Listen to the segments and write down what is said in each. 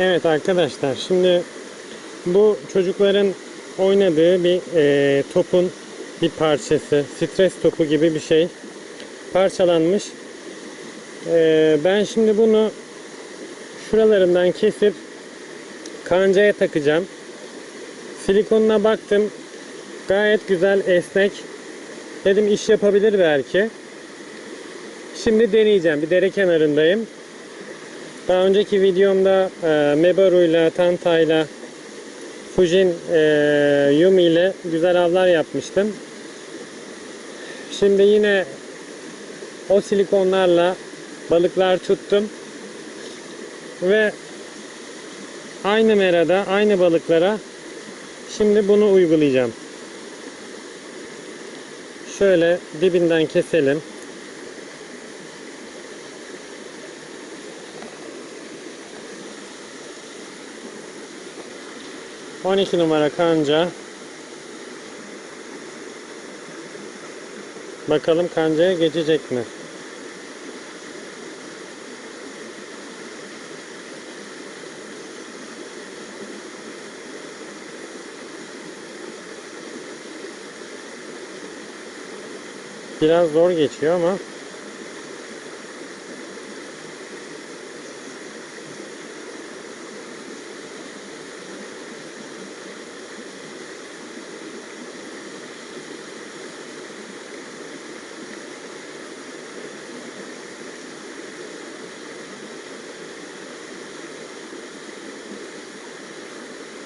Evet arkadaşlar şimdi bu çocukların oynadığı bir e, topun bir parçası. Stres topu gibi bir şey. Parçalanmış. E, ben şimdi bunu şuralarından kesip kancaya takacağım. Silikonuna baktım. Gayet güzel esnek. Dedim iş yapabilir belki. Şimdi deneyeceğim. Bir dere kenarındayım. Daha önceki videomda e, Mebaru'yla, Tanta'yla, Fujin e, Yumi ile güzel avlar yapmıştım. Şimdi yine o silikonlarla balıklar tuttum. Ve aynı merada, aynı balıklara şimdi bunu uygulayacağım. Şöyle dibinden keselim. On iki numara kanca. Bakalım kancaya geçecek mi? Biraz zor geçiyor ama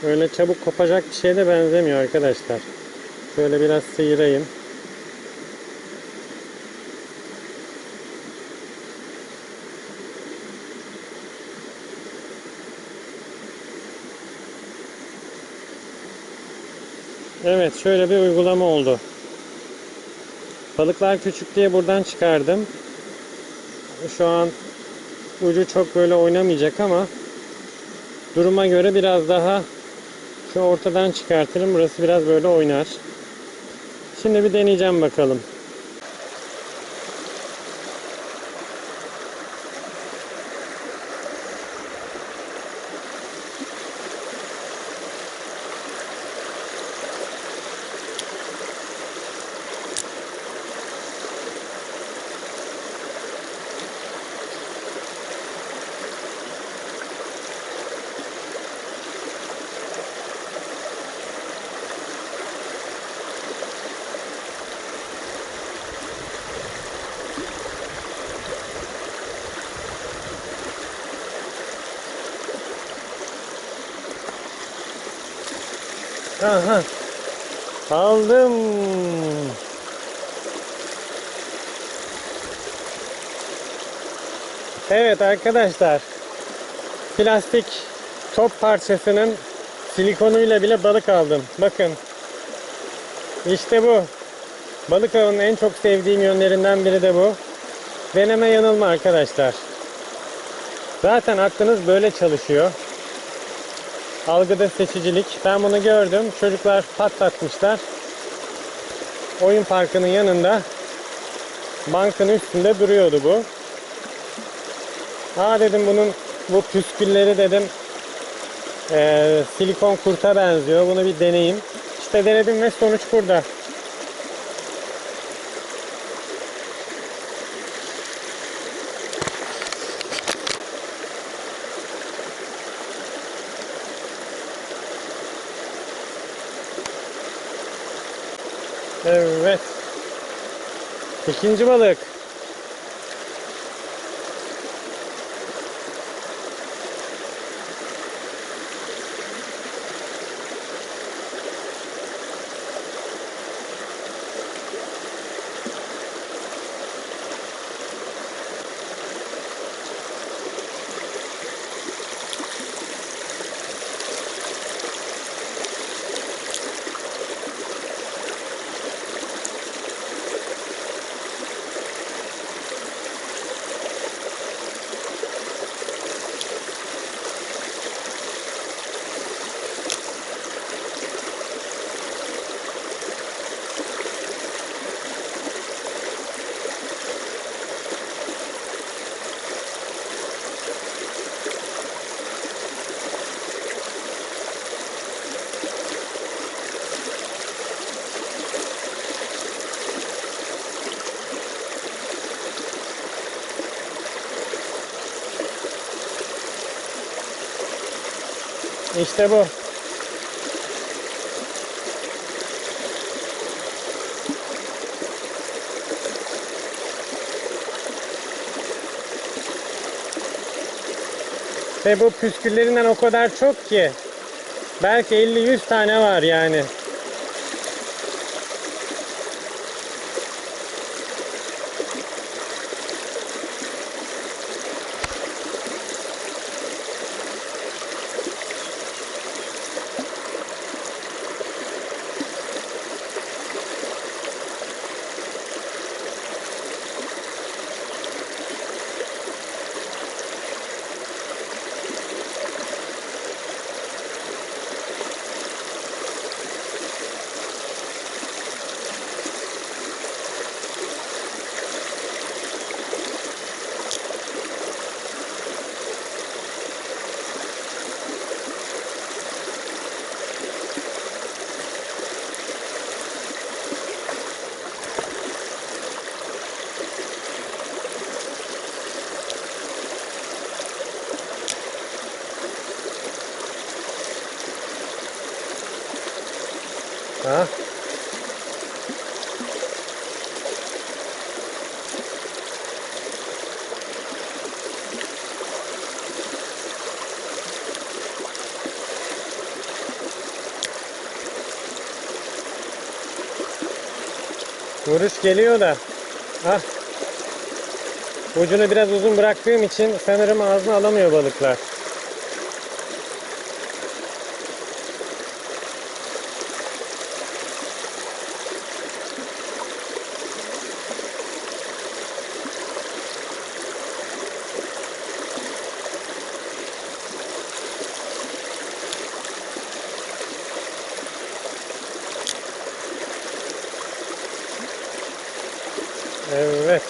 öyle çabuk kopacak bir şeye de benzemiyor arkadaşlar. Şöyle biraz sıyırayım. Evet şöyle bir uygulama oldu. Balıklar küçük diye buradan çıkardım. Şu an ucu çok böyle oynamayacak ama duruma göre biraz daha şu ortadan çıkartırım. Burası biraz böyle oynar. Şimdi bir deneyeceğim bakalım. Aha. Aldım. Evet arkadaşlar. Plastik top parçasının silikonuyla bile balık aldım. Bakın. İşte bu. Balık avının en çok sevdiğim yönlerinden biri de bu. Deneme yanılma arkadaşlar. Zaten aklınız böyle çalışıyor. Algıda seçicilik. Ben bunu gördüm. Çocuklar patlatmışlar. Oyun parkının yanında bankın üstünde duruyordu bu. Aa dedim bunun bu püskülleri dedim eee, silikon kurta benziyor. Bunu bir deneyeyim. İşte denedim ve sonuç burada. Evet. İkinci balık. İşte bu. Ve bu püsküllerinden o kadar çok ki. Belki 50-100 tane var yani. Ha? Vuruş geliyor da. Ah. Ucunu biraz uzun bıraktığım için sanırım ağzına alamıyor balıklar. Evet.